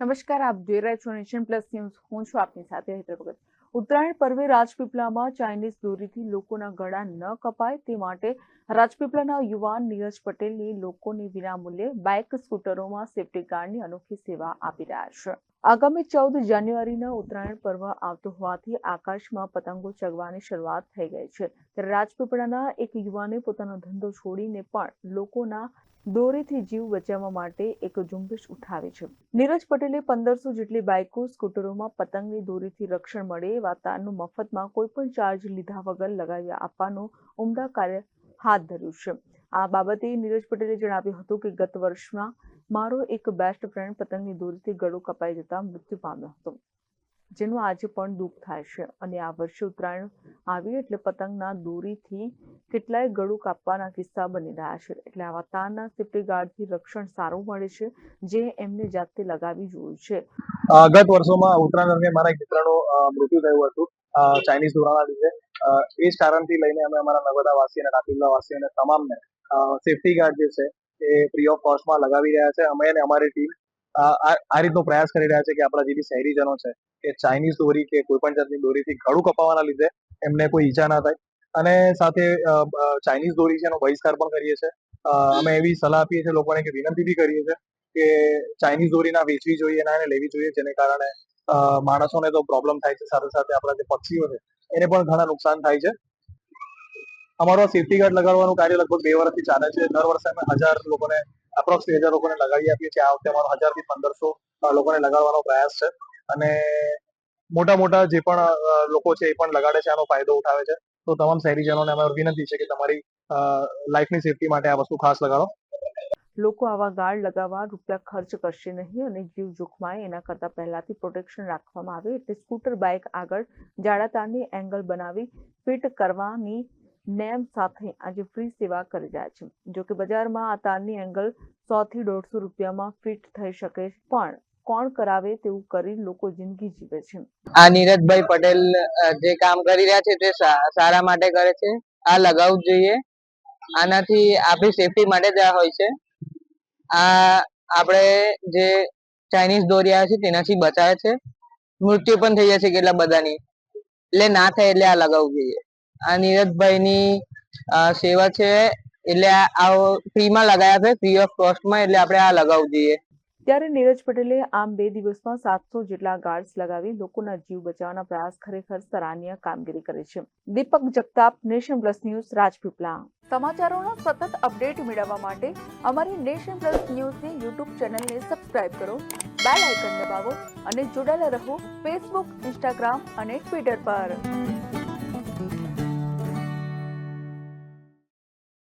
નમસ્કાર, આપ જોઈ રહ્યા છો નેશન પ્લસ ન્યૂઝ. હું છું આપની સાથે હેતર ઉત્તરાયણ પર્વે રાજપીપળામાં ચાઇનીઝ દોરીથી લોકોના ગળા ન કપાય તે માટે રાજપીપળાના યુવાન નીરજ પટેલની લોકોને વિનામૂલ્યે બાઇક, સ્કૂટરોમાં સેફટી ગાર્ડની અનોખી સેવા આપી રહ્યા છે. આગામી ચૌદ જાન્યુઆરીના ઉત્તરાયણ પર્વ આવતો હોવાથી આકાશમાં પતંગો ચગવાની શરૂઆત થઈ ગઈ છે. ત્યારે રાજપીપળાના એક યુવાને પોતાનો ધંધો છોડીને પણ લોકોના દોરીથી જીવ બચાવવા માટે એક ઝુંબેશ ઉઠાવી છે. નીરજ પટેલે પંદરસો જેટલી બાઇકો સ્કૂટરોમાં પતંગની દોરીથી રક્ષણ મળે એવા તારનું મફતમાં કોઈ પણ ચાર્જ લીધા વગર લગાવી આપવાનું ઉમદા કાર્ય હાથ ધર્યું છે. આ બાબતે નીરજ પટેલે જણાવ્યું હતું કે ગત વર્ષમાં મારો એક બેસ્ટ ફ્રેન્ડ પતંગની દોરીથી ગળો કપાઈ જતા મૃત્યુ પામ્યો હતો. જેનું આજે પણ દુઃખ થાય છે. અને આ વર્ષે ઉત્તરાયણ આવી એટલે પતંગના દોરીથી કેટલાય ગળું કાપવાના કિસ્સા બની રહ્યા છે. એટલે આવા તારના સેફ્ટી ગાર્ડથી રક્ષણ સારું મળે છે જે એમને જાતે લગાવી જોયું છે. ગત વર્ષોમાં ઉત્તરાયણ દરમિયાન મારા એક મિત્રનું મૃત્યુ થયું હતું. ચાઇનીઝ દોરાના લીધે. એ જ કારણથી લઈને અમે અમારા નર્મદા વાસી અને રાપીલા વાસી અને તમામને સેફ્ટી ગાર્ડ જે છે, એ ફ્રી ઓફ કોસ્ટમાં લગાવી રહ્યા છે. અમે અને અમારી ટીમ આ રીતનો પ્રયાસ કરી રહ્યા છે કે આપણા જે બી શહેરીજનો છે કે ચાઇનીઝ દોરી કે કોઈ પણ જાતની દોરીથી ગળું કપાવાના લીધે એમને કોઈ ઈજા ના થાય. અને સાથે ચાઇનીઝ દોરી છે એનો બહિષ્કાર પણ કરીએ છીએ. અમે એવી સલાહ આપીએ છીએ લોકોને કે વિનંતી બી કરીએ છીએ કે ચાઇનીઝ દોરી વેચવી જોઈએ, ના એને લેવી જોઈએ, જેને કારણે માણસોને તો પ્રોબ્લેમ થાય છે. સાથે સાથે આપણા જે પક્ષીઓ છે, એને પણ ઘણા નુકસાન થાય છે. અમારો સેફટી ગાર્ડ લગાડવાનું કાર્ય લગભગ બે વર્ષથી ચાલે છે. દર વર્ષે અમે હજાર લોકોને અપ્રોક્સ હજાર લોકોને લગાવી આપીએ છીએ. આ વખતે અમારો હજારથી પંદરસો લોકોને લગાડવાનો પ્રયાસ છે. અને મોટા મોટા જે પણ લોકો છે એ પણ લગાડે છે, આનો ફાયદો ઉઠાવે છે. તો તમામ શહેરીજનોને અમારી વિનંતી છે કે તમારી લાઈફની સેફટી માટે આ વસ્તુ ખાસ લગાડો. લોકો આવા ગાર્ડ લગાવવા રૂપિયા ખર્ચ કરશે નહીં અને જીવ જોખમાય એના કરતાં પહેલાથી પ્રોટેક્શન રાખવામાં આવે એટલે સ્કૂટર બાઇક આગળ જાડા તારની એંગલ બનાવી ફિટ કરવાની નેમ સાથે આજે ફ્રી સેવા કરી રહ્યા છે. જો કે બજારમાં આ તારની એંગલ સો થી દોઢસો રૂપિયામાં ફિટ થઈ શકે પણ કોણ કરાવે તેવું કરી લોકો જિંદગી જીવે છે. આ નીરજભાઈ પટેલ જે કામ કરી રહ્યા છે, તે સારા માટે કરે છે. આ લગાવવું જોઈએ. આનાથી આપણી સેફટી માટે જ હોય છે. આ આપણે જે ચાઇનીઝ દોરી આવે છે, તેનાથી બચાવે છે. મૃત્યુ પણ થઈ જાય છે કેટલા બધાની. એટલે ના થાય એટલે આ લગાવવું જોઈએ. આ નીરજભાઈની સેવા છે, એટલે આ ફ્રીમાં લગાવ્યા છે ફ્રી ઓફ કોસ્ટમાં એટલે આપણે આ લગાવવું જોઈએ. ત્યારે નીરજ પટેલે આમ બે દિવસમાં સાતસો જેટલા ગાર્ડ્સ લગાવી લોકોના જીવ બચાવવાના પ્રયાસ ખરેખર સરાહનીય કામગીરી કરી છે. Deepak Jagtap, Nation Plus News Rajpipla સમાચારોના સતત અપડેટ મેળવવા માટે અમારી નેશન પ્લસ ન્યૂઝની યુટ્યુબ ચેનલને સબસ્ક્રાઇબ કરો, બેલ આઇકન દબાવો અને જોડાયેલા રહો ફેસબુક ઇન્સ્ટાગ્રામ અને ટ્વિટર પર.